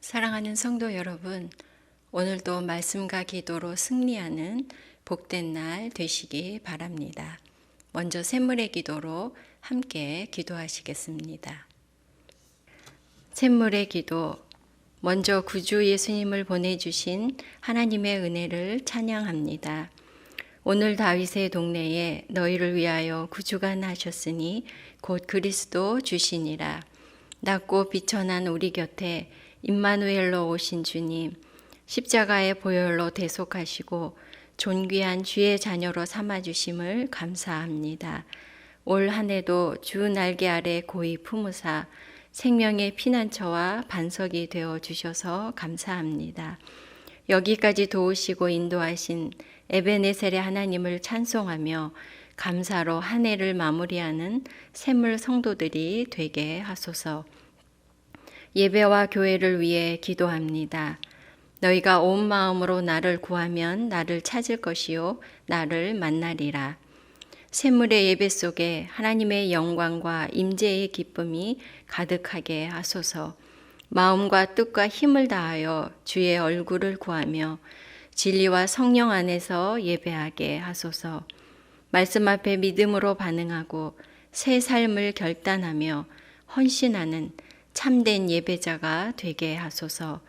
사랑하는 성도 여러분, 오늘도 말씀과 기도로 승리하는 복된 날 되시기 바랍니다. 먼저 샘물의 기도로 함께 기도하시겠습니다. 샘물의 기도. 먼저 구주 예수님을 보내주신 하나님의 은혜를 찬양합니다. 오늘 다윗의 동네에 너희를 위하여 구주가 나셨으니 곧 그리스도 주시니라. 낮고 비천한 우리 곁에 임마누엘로 오신 주님, 십자가의 보혈로 대속하시고 존귀한 주의 자녀로 삼아 주심을 감사합니다. 올 한 해도 주 날개 아래 고이 품으사 생명의 피난처와 반석이 되어 주셔서 감사합니다. 여기까지 도우시고 인도하신 에베네셀의 하나님을 찬송하며 감사로 한 해를 마무리하는 샘물 성도들이 되게 하소서. 예배와 교회를 위해 기도합니다. 너희가 온 마음으로 나를 구하면 나를 찾을 것이요 나를 만나리라. 샘물의 예배 속에 하나님의 영광과 임재의 기쁨이 가득하게 하소서. 마음과 뜻과 힘을 다하여 주의 얼굴을 구하며 진리와 성령 안에서 예배하게 하소서. 말씀 앞에 믿음으로 반응하고 새 삶을 결단하며 헌신하는 참된 예배자가 되게 하소서.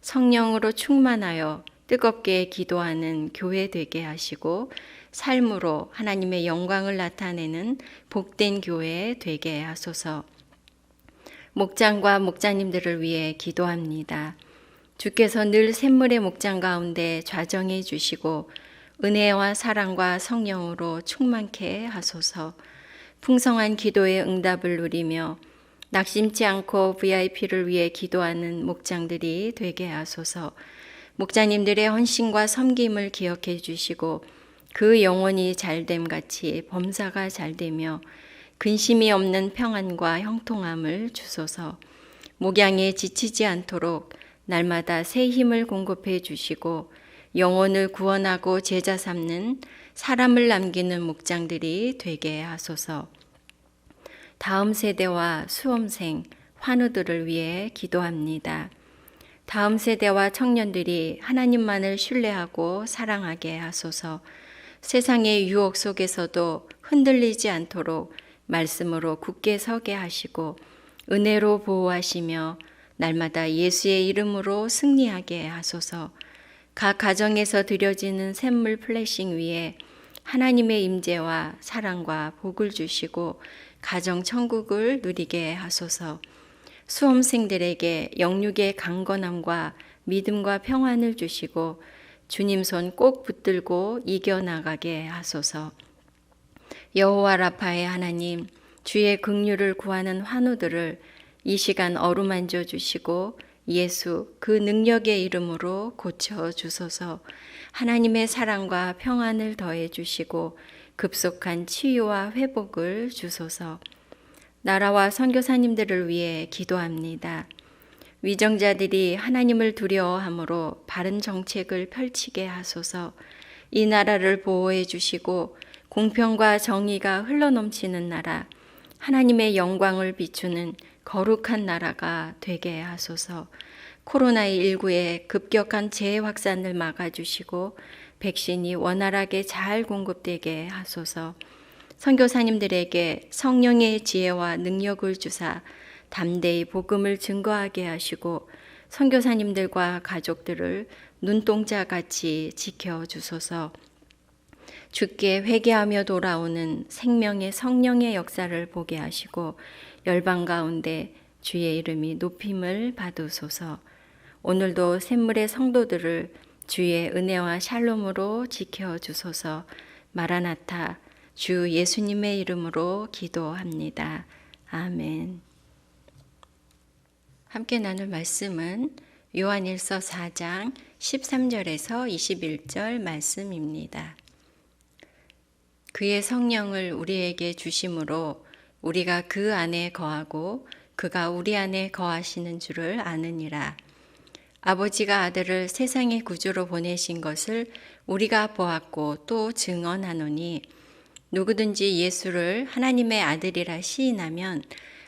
성령으로 충만하여 뜨겁게 기도하는 교회 되게 하시고 삶으로 하나님의 영광을 나타내는 복된 교회 되게 하소서. 목장과 목자님들을 위해 기도합니다. 주께서 늘 샘물의 목장 가운데 좌정해 주시고 은혜와 사랑과 성령으로 충만케 하소서. 풍성한 기도의 응답을 누리며 낙심치 않고 VIP를 위해 기도하는 목장들이 되게 하소서. 목자님들의 헌신과 섬김을 기억해 주시고 그 영혼이 잘됨 같이 범사가 잘되며 근심이 없는 평안과 형통함을 주소서. 목양에 지치지 않도록 날마다 새 힘을 공급해 주시고 영혼을 구원하고 제자 삼는 사람을 남기는 목장들이 되게 하소서. 다음 세대와 수험생, 환우들을 위해 기도합니다. 다음 세대와 청년들이 하나님만을 신뢰하고 사랑하게 하소서 세상의 유혹 속에서도 흔들리지 않도록 말씀으로 굳게 서게 하시고 은혜로 보호하시며 날마다 예수의 이름으로 승리하게 하소서 각 가정에서 드려지는 샘물 플래싱 위에 하나님의 임재와 사랑과 복을 주시고 가정 천국을 누리게 하소서. 수험생들에게 영육의 강건함과 믿음과 평안을 주시고 주님 손 꼭 붙들고 이겨 나가게 하소서. 여호와 라파의 하나님, 주의 긍휼을 구하는 환우들을 이 시간 어루만져 주시고 예수 그 능력의 이름으로 고쳐 주소서. 하나님의 사랑과 평안을 더해 주시고 급속한 치유와 회복을 주소서. 나라와 선교사님들을 위해 기도합니다. 위정자들이 하나님을 두려워함으로 바른 정책을 펼치게 하소서. 이 나라를 보호해 주시고 공평과 정의가 흘러넘치는 나라, 하나님의 영광을 비추는 거룩한 나라가 되게 하소서. 코로나19의 급격한 재해 확산을 막아주시고 백신이 원활하게 잘 공급되게 하소서. 선교사님들에게 성령의 지혜와 능력을 주사 담대히 복음을 증거하게 하시고 선교사님들과 가족들을 눈동자 같이 지켜 주소서. 주께 회개하며 돌아오는 생명의 성령의 역사를 보게 하시고 열방 가운데 주의 이름이 높임을 받으소서. 오늘도 샘물의 성도들을 주의 은혜와 샬롬으로 지켜 주소서. 마라나타 주 예수님의 이름으로 기도합니다. 아멘. 함께 나눌 말씀은 요한일서 4장 13절에서 21절 말씀입니다. 그의 성령을 우리에게 주심으로 우리가 그 안에 거하고 그가 우리 안에 거하시는 줄을 아느니라. 아버지가 아들을 세상의 구주로 보내신 것을 우리가 보았고 또 증언하노니 누구든지 예수를 하나님의 아들이라 시인하면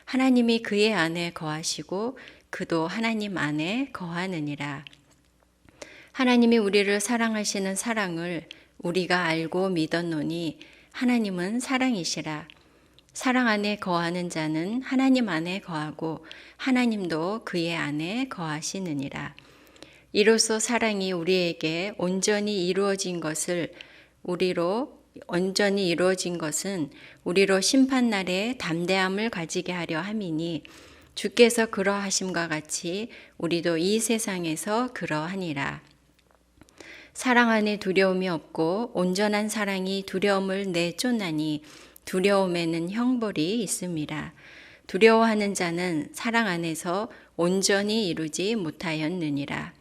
하나님이 그의 안에 거하시고 그도 하나님 안에 거하느니라. 하나님이 우리를 사랑하시는 사랑을 우리가 알고 믿었노니 하나님은 사랑이시라. 사랑 안에 거하는 자는 하나님 안에 거하고 하나님도 그의 안에 거하시느니라. 이로써 사랑이 우리에게 온전히 이루어진 것을 우리로 온전히 이루어진 것은 우리로 심판 날에 담대함을 가지게 하려 함이니 주께서 그러하심과 같이 우리도 이 세상에서 그러하니라. 사랑 안에 두려움이 없고 온전한 사랑이 두려움을 내쫓나니 두려움에는 형벌이 있습니다. 두려워하는 자는 사랑 안에서 온전히 이루지 못하였느니라.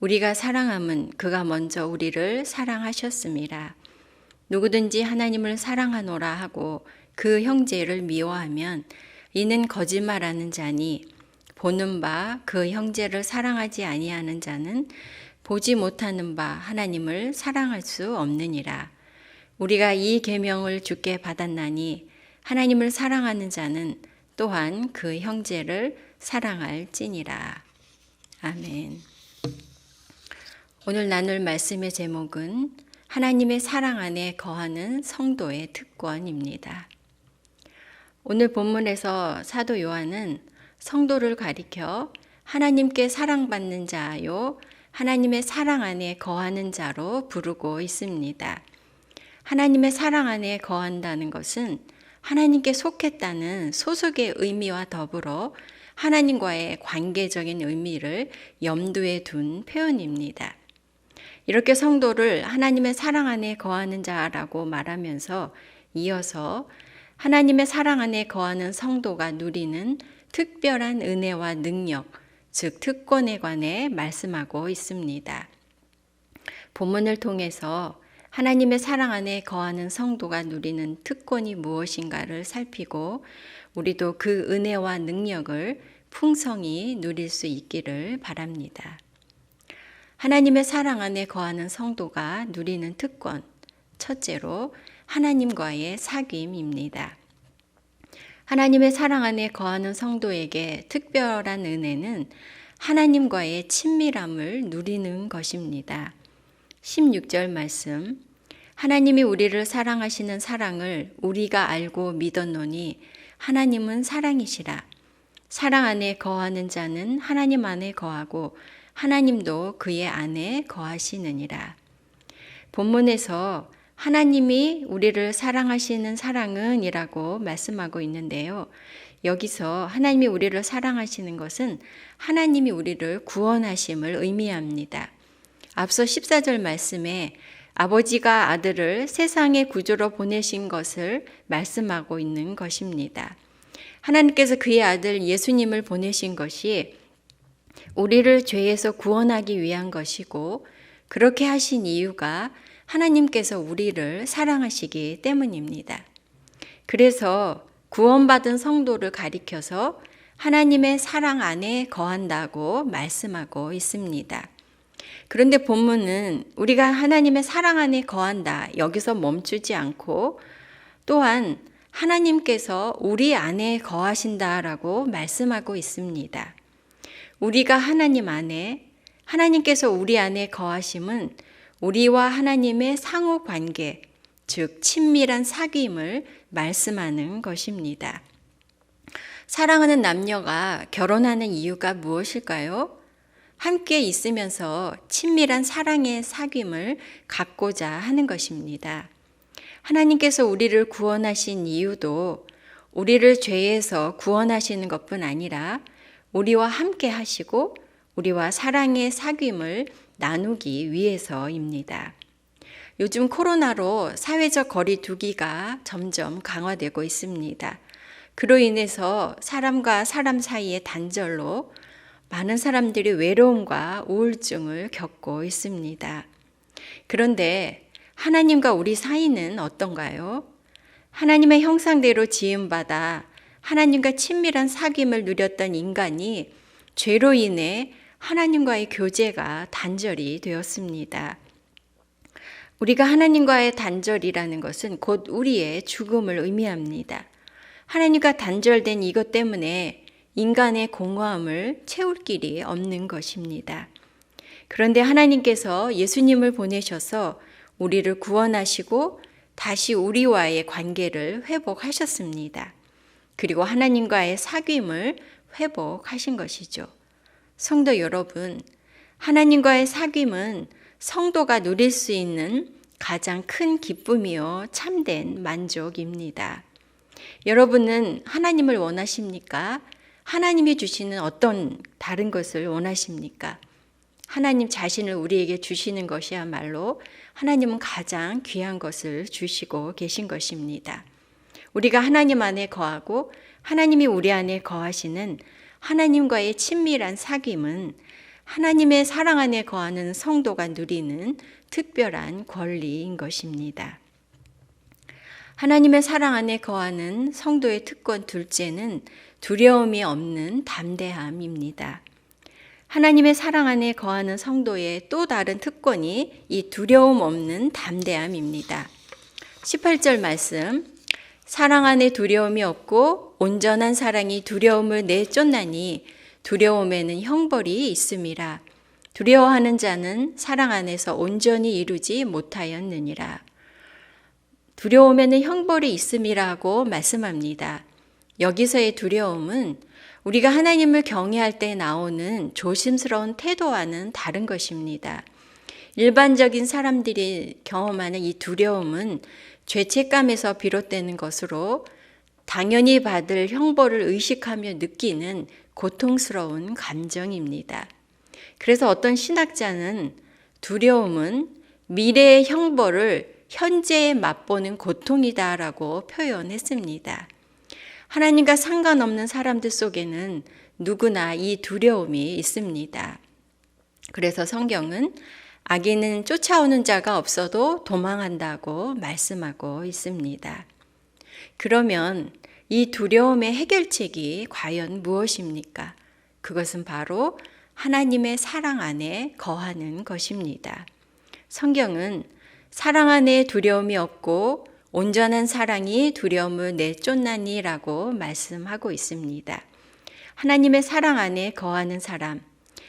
우리가 사랑함은 그가 먼저 우리를 사랑하셨습니다. 누구든지 하나님을 사랑하노라 하고 그 형제를 미워하면 이는 거짓말하는 자니 보는 바 그 형제를 사랑하지 아니하는 자는 보지 못하는 바 하나님을 사랑할 수 없느니라. 우리가 이 계명을 주께 받았나니 하나님을 사랑하는 자는 또한 그 형제를 사랑할지니라. 아멘. 오늘 나눌 말씀의 제목은 하나님의 사랑 안에 거하는 성도의 특권입니다. 오늘 본문에서 사도 요한은 성도를 가리켜 하나님께 사랑받는 자요, 하나님의 사랑 안에 거하는 자로 부르고 있습니다. 하나님의 사랑 안에 거한다는 것은 하나님께 속했다는 소속의 의미와 더불어 하나님과의 관계적인 의미를 염두에 둔 표현입니다. 이렇게 성도를 하나님의 사랑 안에 거하는 자라고 말하면서 이어서 하나님의 사랑 안에 거하는 성도가 누리는 특별한 은혜와 능력, 즉 특권에 관해 말씀하고 있습니다. 본문을 통해서 하나님의 사랑 안에 거하는 성도가 누리는 특권이 무엇인가를 살피고 우리도 그 은혜와 능력을 풍성히 누릴 수 있기를 바랍니다. 하나님의 사랑 안에 거하는 성도가 누리는 특권. 첫째로 하나님과의 사귐입니다. 하나님의 사랑 안에 거하는 성도에게 특별한 은혜는 하나님과의 친밀함을 누리는 것입니다. 16절 말씀. 하나님이 우리를 사랑하시는 사랑을 우리가 알고 믿었노니 하나님은 사랑이시라. 사랑 안에 거하는 자는 하나님 안에 거하고 하나님도 그의 안에 거하시느니라. 본문에서 하나님이 우리를 사랑하시는 사랑은 이라고 말씀하고 있는데요. 여기서 하나님이 우리를 사랑하시는 것은 하나님이 우리를 구원하심을 의미합니다. 앞서 14절 말씀에 아버지가 아들을 세상의 구조로 보내신 것을 말씀하고 있는 것입니다. 하나님께서 그의 아들 예수님을 보내신 것이 우리를 죄에서 구원하기 위한 것이고 그렇게 하신 이유가 하나님께서 우리를 사랑하시기 때문입니다. 그래서 구원받은 성도를 가리켜서 하나님의 사랑 안에 거한다고 말씀하고 있습니다. 그런데 본문은 우리가 하나님의 사랑 안에 거한다. 여기서 멈추지 않고 또한 하나님께서 우리 안에 거하신다라고 말씀하고 있습니다. 우리가 하나님 안에, 하나님께서 우리 안에 거하심은 우리와 하나님의 상호 관계, 즉, 친밀한 사귐을 말씀하는 것입니다. 사랑하는 남녀가 결혼하는 이유가 무엇일까요? 함께 있으면서 친밀한 사랑의 사귐을 갖고자 하는 것입니다. 하나님께서 우리를 구원하신 이유도 우리를 죄에서 구원하시는 것뿐 아니라 우리와 함께 하시고 우리와 사랑의 사귐을 나누기 위해서입니다. 요즘 코로나로 사회적 거리 두기가 점점 강화되고 있습니다. 그로 인해서 사람과 사람 사이의 단절로 많은 사람들이 외로움과 우울증을 겪고 있습니다. 그런데 하나님과 우리 사이는 어떤가요? 하나님의 형상대로 지음받아 하나님과 친밀한 사귐을 누렸던 인간이 죄로 인해 하나님과의 교제가 단절이 되었습니다. 우리가 하나님과의 단절이라는 것은 곧 우리의 죽음을 의미합니다. 하나님과 단절된 이것 때문에 인간의 공허함을 채울 길이 없는 것입니다. 그런데 하나님께서 예수님을 보내셔서 우리를 구원하시고 다시 우리와의 관계를 회복하셨습니다. 그리고 하나님과의 사귐을 회복하신 것이죠. 성도 여러분, 하나님과의 사귐은 성도가 누릴 수 있는 가장 큰 기쁨이요 참된 만족입니다. 여러분은 하나님을 원하십니까? 하나님이 주시는 어떤 다른 것을 원하십니까? 하나님 자신을 우리에게 주시는 것이야말로 하나님은 가장 귀한 것을 주시고 계신 것입니다. 우리가 하나님 안에 거하고 하나님이 우리 안에 거하시는 하나님과의 친밀한 사귐은 하나님의 사랑 안에 거하는 성도가 누리는 특별한 권리인 것입니다. 하나님의 사랑 안에 거하는 성도의 특권 둘째는 두려움이 없는 담대함입니다. 하나님의 사랑 안에 거하는 성도의 또 다른 특권이 이 두려움 없는 담대함입니다. 18절 말씀. 사랑 안에 두려움이 없고 온전한 사랑이 두려움을 내쫓나니 두려움에는 형벌이 있음이라. 두려워하는 자는 사랑 안에서 온전히 이루지 못하였느니라. 두려움에는 형벌이 있음이라고 말씀합니다. 여기서의 두려움은 우리가 하나님을 경외할 때 나오는 조심스러운 태도와는 다른 것입니다. 일반적인 사람들이 경험하는 이 두려움은 죄책감에서 비롯되는 것으로 당연히 받을 형벌을 의식하며 느끼는 고통스러운 감정입니다. 그래서 어떤 신학자는 두려움은 미래의 형벌을 현재에 맛보는 고통이다라고 표현했습니다. 하나님과 상관없는 사람들 속에는 누구나 이 두려움이 있습니다. 그래서 성경은 아기는 쫓아오는 자가 없어도 도망한다고 말씀하고 있습니다. 그러면 이 두려움의 해결책이 과연 무엇입니까? 그것은 바로 하나님의 사랑 안에 거하는 것입니다. 성경은 사랑 안에 두려움이 없고 온전한 사랑이 두려움을 내쫓나니라고 말씀하고 있습니다. 하나님의 사랑 안에 거하는 사람,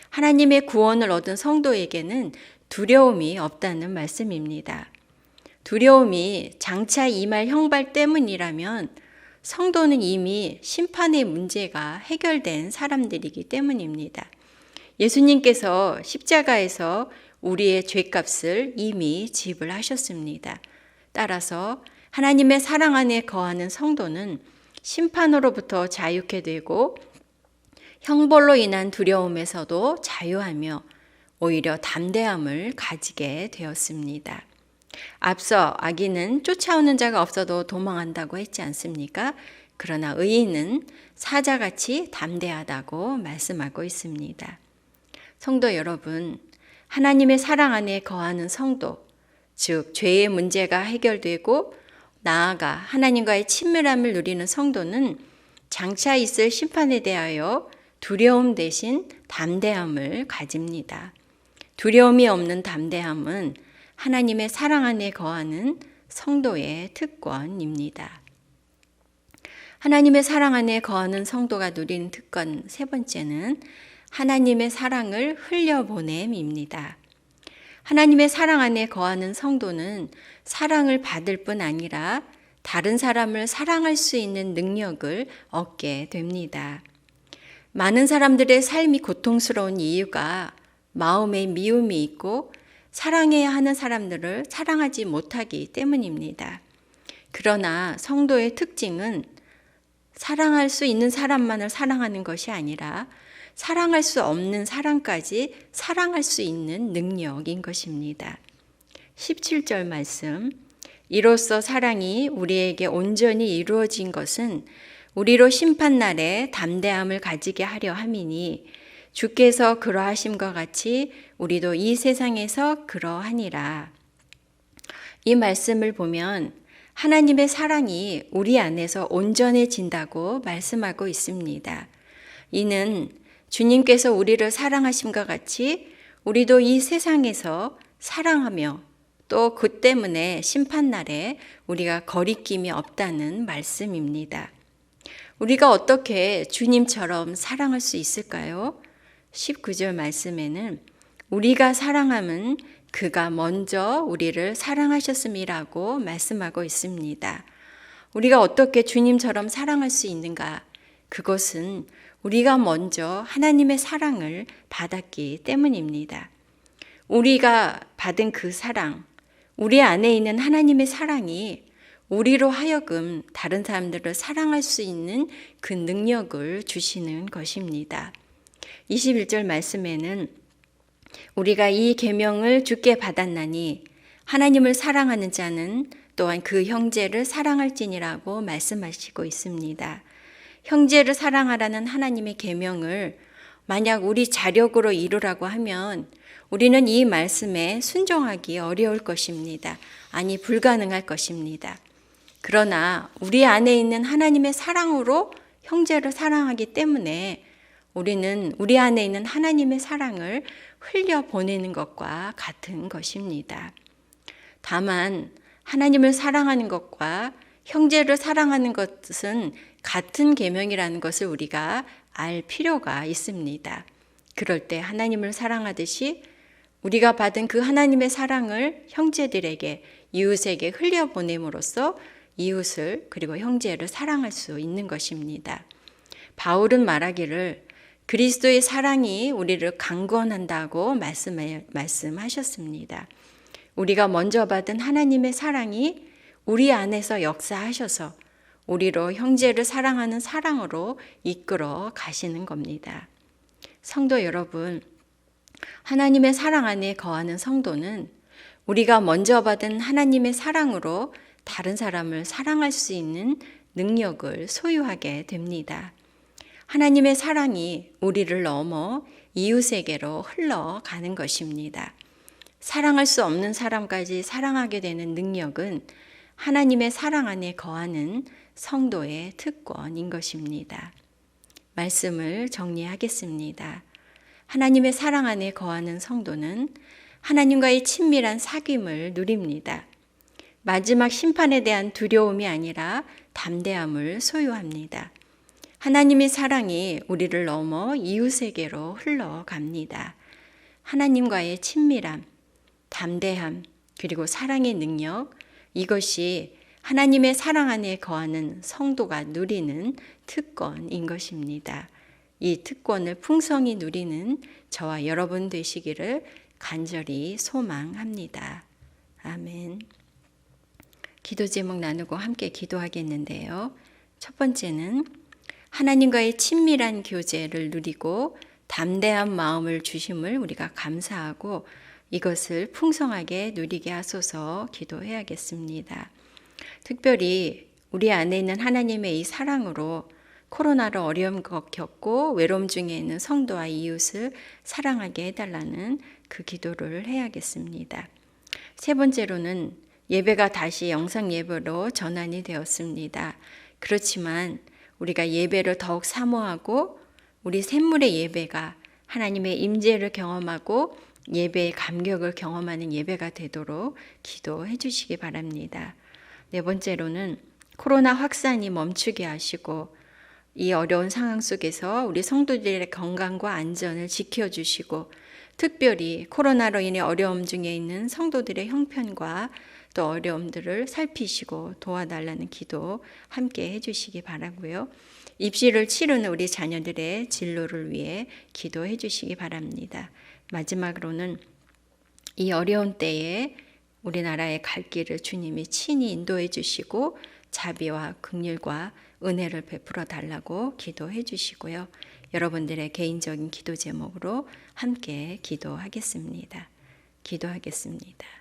하나님의 구원을 얻은 성도에게는 두려움이 없다는 말씀입니다. 두려움이 장차 임할 형벌 때문이라면 성도는 이미 심판의 문제가 해결된 사람들이기 때문입니다. 예수님께서 십자가에서 우리의 죄값을 이미 지불하셨습니다. 따라서 하나님의 사랑 안에 거하는 성도는 심판으로부터 자유케 되고 형벌로 인한 두려움에서도 자유하며 오히려 담대함을 가지게 되었습니다. 앞서 아기는 쫓아오는 자가 없어도 도망한다고 했지 않습니까? 그러나 의인은 사자같이 담대하다고 말씀하고 있습니다. 성도 여러분, 하나님의 사랑 안에 거하는 성도, 즉 죄의 문제가 해결되고 나아가 하나님과의 친밀함을 누리는 성도는 장차 있을 심판에 대하여 두려움 대신 담대함을 가집니다. 두려움이 없는 담대함은 하나님의 사랑 안에 거하는 성도의 특권입니다. 하나님의 사랑 안에 거하는 성도가 누리는 특권 세 번째는 하나님의 사랑을 흘려보냄입니다. 하나님의 사랑 안에 거하는 성도는 사랑을 받을 뿐 아니라 다른 사람을 사랑할 수 있는 능력을 얻게 됩니다. 많은 사람들의 삶이 고통스러운 이유가 마음에 미움이 있고 사랑해야 하는 사람들을 사랑하지 못하기 때문입니다. 그러나 성도의 특징은 사랑할 수 있는 사람만을 사랑하는 것이 아니라 사랑할 수 없는 사랑까지 사랑할 수 있는 능력인 것입니다. 17절 말씀. 이로써 사랑이 우리에게 온전히 이루어진 것은 우리로 심판날에 담대함을 가지게 하려 함이니 주께서 그러하심과 같이 우리도 이 세상에서 그러하니라. 이 말씀을 보면 하나님의 사랑이 우리 안에서 온전해진다고 말씀하고 있습니다. 이는 주님께서 우리를 사랑하심과 같이 우리도 이 세상에서 사랑하며 또 그 때문에 심판날에 우리가 거리낌이 없다는 말씀입니다. 우리가 어떻게 주님처럼 사랑할 수 있을까요? 19절 말씀에는 우리가 사랑함은 그가 먼저 우리를 사랑하셨음이라고 말씀하고 있습니다. 우리가 어떻게 주님처럼 사랑할 수 있는가? 그것은 우리가 먼저 하나님의 사랑을 받았기 때문입니다. 우리가 받은 그 사랑, 우리 안에 있는 하나님의 사랑이 우리로 하여금 다른 사람들을 사랑할 수 있는 그 능력을 주시는 것입니다. 21절 말씀에는 우리가 이 계명을 주께 받았나니 하나님을 사랑하는 자는 또한 그 형제를 사랑할지니라고 말씀하시고 있습니다. 형제를 사랑하라는 하나님의 계명을 만약 우리 자력으로 이루라고 하면 우리는 이 말씀에 순종하기 어려울 것입니다. 아니 불가능할 것입니다. 그러나 우리 안에 있는 하나님의 사랑으로 형제를 사랑하기 때문에 우리는 우리 안에 있는 하나님의 사랑을 흘려 보내는 것과 같은 것입니다. 다만 하나님을 사랑하는 것과 형제를 사랑하는 것은 같은 계명이라는 것을 우리가 알 필요가 있습니다. 그럴 때 하나님을 사랑하듯이 우리가 받은 그 하나님의 사랑을 형제들에게 이웃에게 흘려 보냄으로써 이웃을 그리고 형제를 사랑할 수 있는 것입니다. 바울은 말하기를 그리스도의 사랑이 우리를 강권한다고 말씀하셨습니다. 우리가 먼저 받은 하나님의 사랑이 우리 안에서 역사하셔서 우리로 형제를 사랑하는 사랑으로 이끌어 가시는 겁니다. 성도 여러분, 하나님의 사랑 안에 거하는 성도는 우리가 먼저 받은 하나님의 사랑으로 다른 사람을 사랑할 수 있는 능력을 소유하게 됩니다. 하나님의 사랑이 우리를 넘어 이웃에게로 흘러가는 것입니다. 사랑할 수 없는 사람까지 사랑하게 되는 능력은 하나님의 사랑 안에 거하는 성도의 특권인 것입니다. 말씀을 정리하겠습니다. 하나님의 사랑 안에 거하는 성도는 하나님과의 친밀한 사귐을 누립니다. 마지막 심판에 대한 두려움이 아니라 담대함을 소유합니다. 하나님의 사랑이 우리를 넘어 이웃에게로 흘러갑니다. 하나님과의 친밀함, 담대함, 그리고 사랑의 능력, 이것이 하나님의 사랑 안에 거하는 성도가 누리는 특권인 것입니다. 이 특권을 풍성히 누리는 저와 여러분 되시기를 간절히 소망합니다. 아멘. 기도 제목 나누고 함께 기도하겠는데요. 첫 번째는 하나님과의 친밀한 교제를 누리고 담대한 마음을 주심을 우리가 감사하고 이것을 풍성하게 누리게 하소서 기도해야겠습니다. 특별히 우리 안에 있는 하나님의 이 사랑으로 코로나로 어려움 겪고 외로움 중에 있는 성도와 이웃을 사랑하게 해달라는 그 기도를 해야겠습니다. 세 번째로는 예배가 다시 영상 예배로 전환이 되었습니다. 그렇지만 우리가 예배를 더욱 사모하고 우리 샘물의 예배가 하나님의 임재를 경험하고 예배의 감격을 경험하는 예배가 되도록 기도해 주시기 바랍니다. 네 번째로는 코로나 확산이 멈추게 하시고 이 어려운 상황 속에서 우리 성도들의 건강과 안전을 지켜주시고 특별히 코로나로 인해 어려움 중에 있는 성도들의 형편과 또 어려움들을 살피시고 도와달라는 기도 함께 해주시기 바라고요. 입시를 치르는 우리 자녀들의 진로를 위해 기도해 주시기 바랍니다. 마지막으로는 이 어려운 때에 우리나라의 갈 길을 주님이 친히 인도해 주시고 자비와 긍휼과 은혜를 베풀어 달라고 기도해 주시고요. 여러분들의 개인적인 기도 제목으로 함께 기도하겠습니다. 기도하겠습니다.